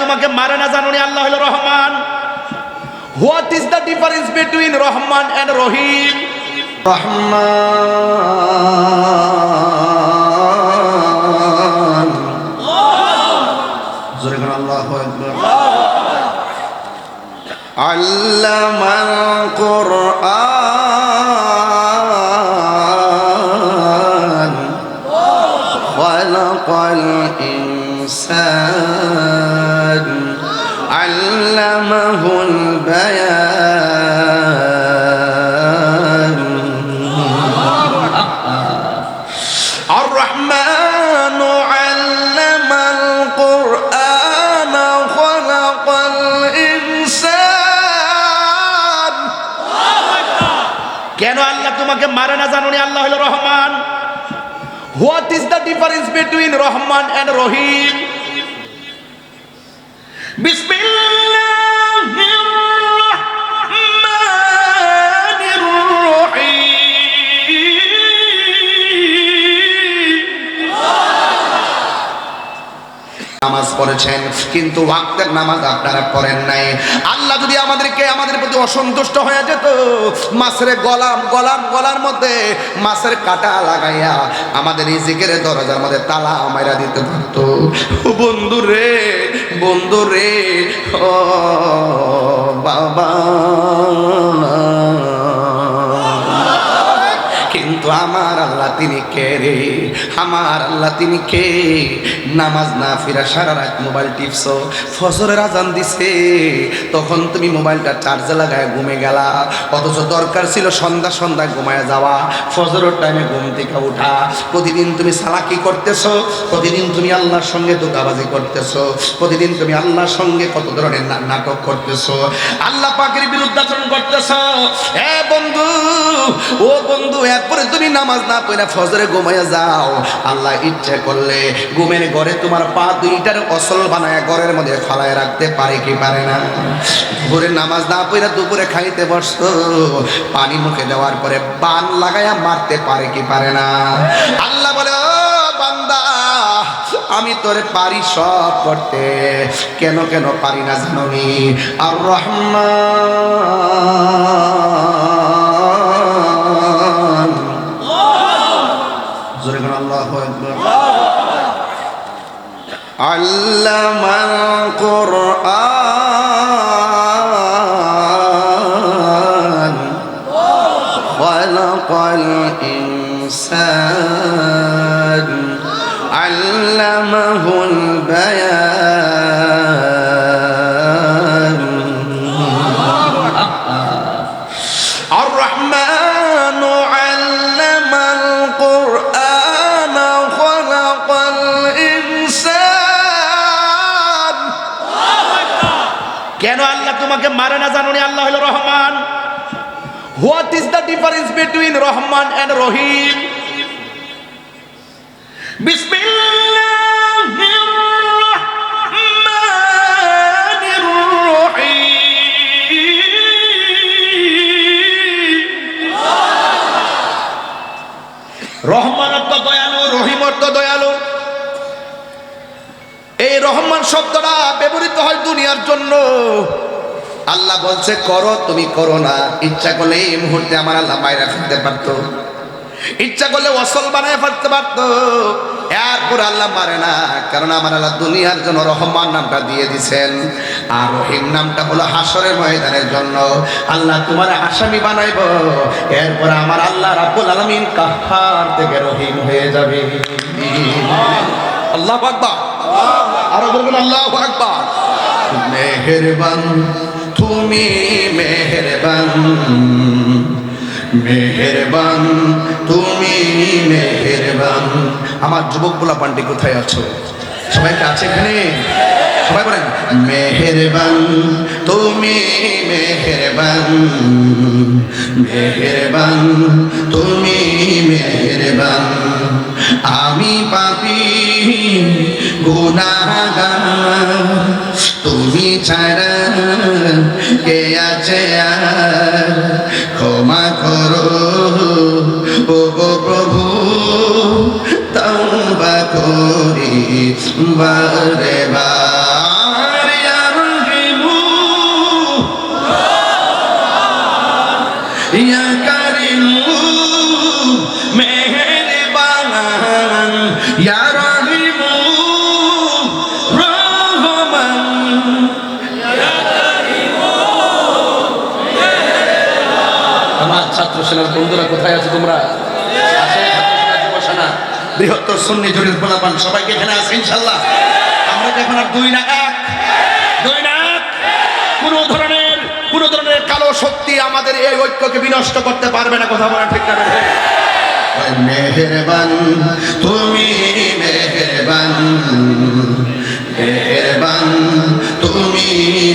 তোমাকে মারে না জানুনি আল্লাহ হলো Rahman. What is the difference between Rahman and Rahim? Rahman. Allah Allah আল্লাহু আল্লামাহুল বায়ান الرحمن علم القرآن خلق الإنسان কেন আল্লাহ তোমাকে মারে না জানুনি আল্লাহ হলো Rahman what is the difference between Rahman and Rahim বিসমিল্লাহির নামাজ পড়েছেন, কিন্তু ওয়াক্তের নামাজ আপনারা পড়েন নাই। আল্লাহ যদি আমাদেরকে, আমাদের প্রতি অসন্তুষ্ট হয়ে যেত, মাছের গলাম গলাম, গলার মধ্যে মাছের কাটা লাগাইয়া আমাদের এই জিকের দরজার মধ্যে তালা আমাইরা দিতে পারতো। বন্ধু রে বন্ধু রে, ও বাবা। কিন্তু আমার আল্লাহ তিনি কে রে? আমার আল্লাহ তিনি কে? নামাজ না ফিরা সারা রাত মোবাইল টিপছো ফসরের আজান দিছে। তখন তুমি মোবাইলটা চার্জে লাগায় ঘুমে গেলা। অথচ দরকার ছিল সন্ধ্যা সন্ধ্যা ঘুমায় যাওয়া, ফজরের টাইমে ঘুম থেকে উঠা। প্রতিদিন তুমি সালাকি করতেছো? প্রতিদিন তুমি আল্লাহর সঙ্গে দোকাবাজি করতেছো। প্রতিদিন তুমি আল্লাহর সঙ্গে কত ধরনের নাটক করতেছো। আল্লাহ পাকের বিরুদ্ধাচরণ করতেছ। এ বন্ধু, ও বন্ধু, এরপরে তুমি নামাজ না পড়ে ফজরে ঘুমাইয়া যাও, আল্লাহ ইচ্ছে করলে ঘুমের ঘরে তোমার পা দুইটার অসল বানায় ঘরের মধ্যে ফালায় রাখতে পারে কি পারে না? ভোরে নামাজ না পড়ে দুপুরে খাইতে বসতো পানি মুখে দেওয়ার পরে বান লাগাইয়া মারতে পারে কি পারে না? আল্লাহ বলে আমি তোরে পারি সব করতে, কেন কেন পারি না জানি আর রহমান জোরে করে আল্লাহু আল্লামাল ইনসান। হলো Rahman. What is the difference between Rahman রহমানির রহিম। রহমান অর্থ দয়ালু, রহিম অর্থ দয়ালু। এই রহমান শব্দটা ব্যবহৃত হয় দুনিয়ার জন্য। আল্লাহ বলছে, করো, তুমি করো না। ইচ্ছা করলে এই মুহূর্তে আমার আল্লাহ মায়েরা ফেলতে পারতো। ইচ্ছা করলে অসল বানায় ফেলতে পারতো। এরপর আল্লাহ মারে না, কারণ আমার আল্লাহ দুনিয়ার জন্য রহমান নামটা দিয়ে দিছেন। আর রহিম নামটা হলো হাসরের ময়দানের জন্য। আল্লাহ তোমার আসামি বানাইব। এরপর আমার আল্লাহ রাব্বুল আলামিন কাহার থেকে রহিম হয়ে যাবে। আল্লাহ আকবার। আরও বলবেন, আল্লাহ আকবার। মেহেরবান। তুমি মেহেরবান মেহেরবান, তুমি মেহেরবান। আমার যুবক গোলা পান্ডি কোথায় আছো? সবাই কি আছে এখানে? সবাই বলেন, মেহেরবান, তুমি মেহেরবান মেহেরবান, তুমি মেহেরবান। আমি পাপি গুনাগার তুমি ছাড়া কে আছে আর? ক্ষমা করো। ও প্রভু তৌবা করি বারে বারে। বন্ধুরা, কোথায় আছো তোমরা? বৃহত্তর সুন্নি জরির পোলাপান সবাইকে এখানে আছে ইনশাল্লাহ আমরা এখন আর দুই না এক। দুই না এক। কোনো ধরনের কোনো ধরনের কালো শক্তি আমাদের এই ঐক্যকে বিনষ্ট করতে পারবে না, কথা বলা ঠিক না মেহেরবান, তুমি মেহেরবান। মেহেরবান, তুমি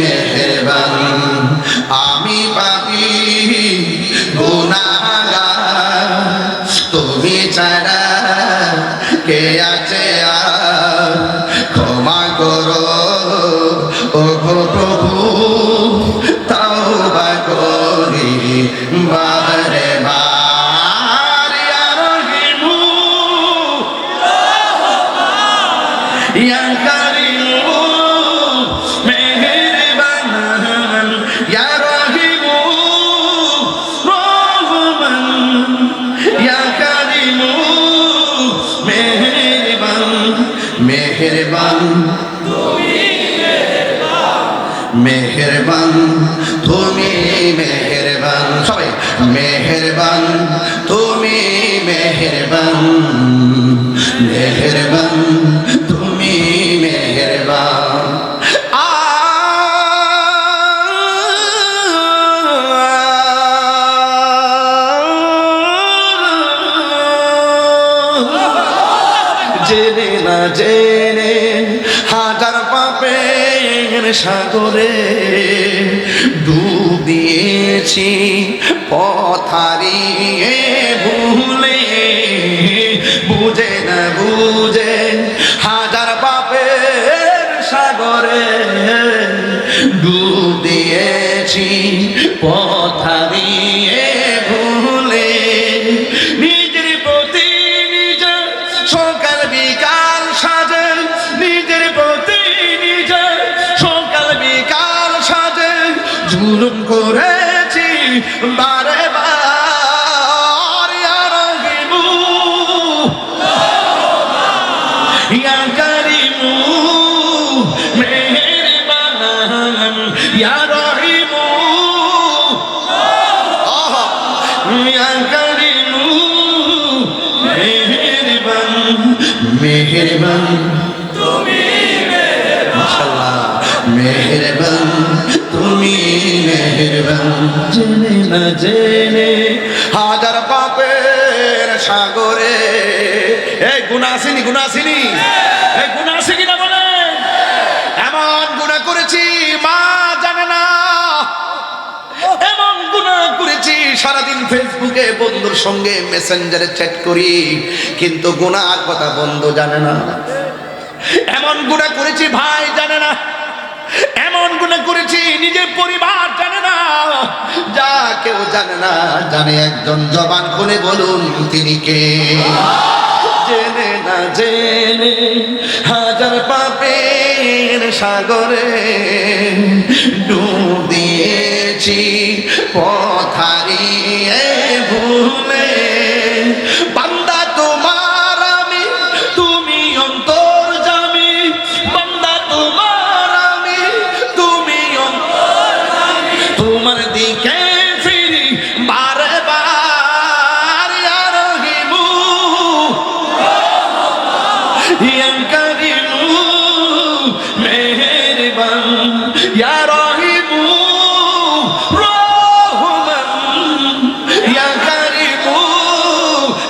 মেহেরবান। আমি পাপি মেহেরবান মেহেরবান তুমি মেহেরবান সবাই মেহেরবান তুমি মেহেরবান মেহেরবান। জেনে না জেনে হাজার পাপের সাগরে ডুবিয়েছি পথারিয়ে ভুলে বুঝে না বুঝে বারে মেহেরবান, তুমি মেহেরবান। জেনে না জেনে হাজার পাপের সাগরে। এই গুণা আসেনি গুণা আসেনি এই গুণা কিনা বলে, এমন গুণা করেছি, মা জানে না। এমন গুণা করেছি, সারাদিন ফেসবুকে বন্ধুর সঙ্গে মেসেঞ্জারে চ্যাট করি, কিন্তু গুণার কথা বন্ধু জানে না। এমন গুণা করেছি, ভাই জানে না। এমন গুণা করেছি, নিজের পরিবার জানে না। যা কেউ জানে না, জানে একজন জবান খুলে বলুন, তিনি কে? জেনে না জেনে হাজার পাপের সাগরে ডুব দিয়েছি পথারিয়ে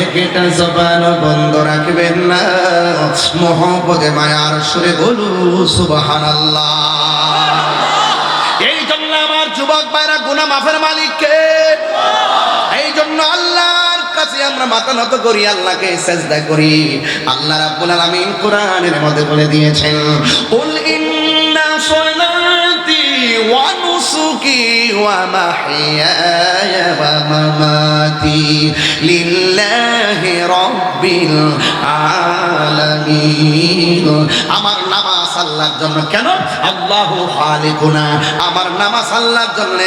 একটা জবান বন্ধ রাখবেন না। মোহব্বতে, মায়ার সুরে বলু, সুবহানাল্লাহ। এই জন্য আমার যুবক ভাইরা গুনা মাফের মালিককে, এই জন্য আল্লাহর কাছে আমরা মাথা নত করি, আল্লাহকে সেজদা করি। আল্লাহ রাব্বুল আলামিন কোরআনের মধ্যে বলে দিয়েছেন কুল ومحياي ومماتي لله رب العالمين আমার নামাজ আল্লাহর জন্য কেন আল্লাহ খালিকুনা আমার নামাজ আল্লাহর জন্য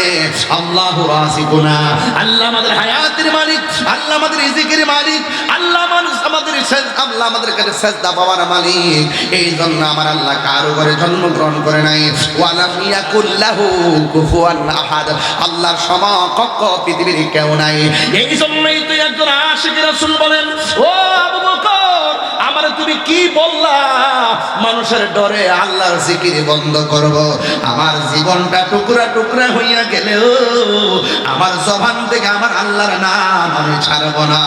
আল্লাহ রাসিকুনা আল্লাহ আমাদের হায়াতের মালিক আল্লাহ আমাদের রিজিকের মালিক আল্লাহ মানুষ আমাদের সেজ- আল্লাহ আমাদের কাছে সেজদা পাওয়ার মালিক এই জন্য আমার আল্লাহ কারো ঘরে জন্মগ্রহণ করে নাই ওয়ালাম ইয়াকুল্লাহু কুফুয়ান আহাদ আল্লাহর সমকক্ষ পৃথিবীর কেউ নাই। এই জন্যই তো একজন আশিক রাসূল বলেন, ও আবু বকর, আমার তুমি কি বললা? মানুষের ডরে আল্লাহর জিকির বন্ধ করব। আমার জীবনটা টুকরা টুকরা হইয়া গেলেও আমার জবান থেকে আমার আল্লাহর নাম আমি ছাড়ব না।